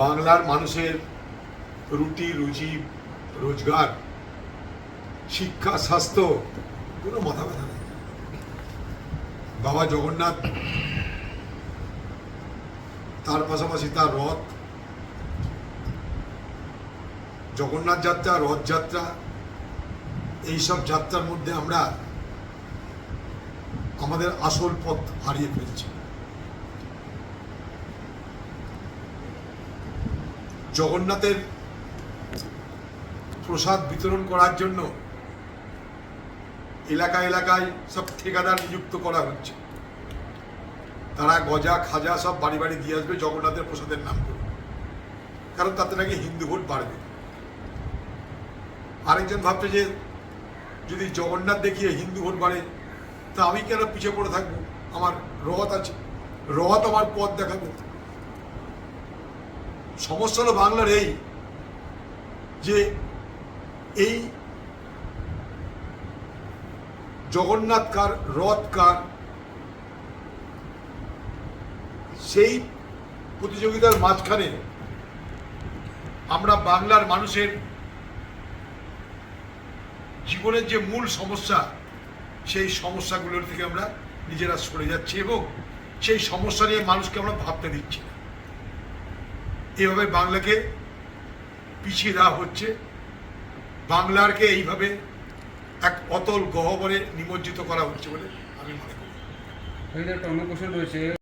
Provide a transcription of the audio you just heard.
বাংলার মানুষের রুটি, রুজি, রোজগার, শিক্ষা, স্বাস্থ্য, কোনো মাথা ব্যথা নেই। বাবা জগন্নাথ, তার পাশাপাশি তার রথ, জগন্নাথ যাত্রা রথযাত্রা এইসব যাত্রার মধ্যে আমরা আমাদের আসল পথ হারিয়ে ফেলছি। জগন্নাথের প্রসাদ বিতরণ করার জন্য এলাকা এলাকায় সব ঠিকাদার নিযুক্ত করা হচ্ছে। তারা গজা, খাজা সব বাড়ি বাড়ি দিয়ে আসবে জগন্নাথের প্রসাদের নাম করে। কারণ তাতে নাকি হিন্দু ভোট বাড়বে। আরেকজন ভাবছে যে যদি জগন্নাথ দেখিয়ে হিন্দু ভোট বাড়ে, তা আমি কেন পিছিয়ে পড়ে থাকব? আমার রথ আছে। রথ আমার পথ দেখাবে। সমস্যা হলো বাংলার এই, যে এই জগন্নাথ কার রথ কার সেই প্রতিযোগিতার মাঝখানে আমরা বাংলার মানুষের জীবনের যে মূল সমস্যা, সেই সমস্যাগুলোর থেকে আমরা নিজেরা সরে যাচ্ছি এবং সেই সমস্যা নিয়ে মানুষকে আমরা ভাবতে দিচ্ছি না। এভাবে বাংলাকে পিছিয়ে দেওয়া হচ্ছে। বাংলারকে এইভাবে এক অতল গহবরে নিমজ্জিত করা হচ্ছে বলে আমি মনে করি। একটা অন্য কোশ্চেন রয়েছে।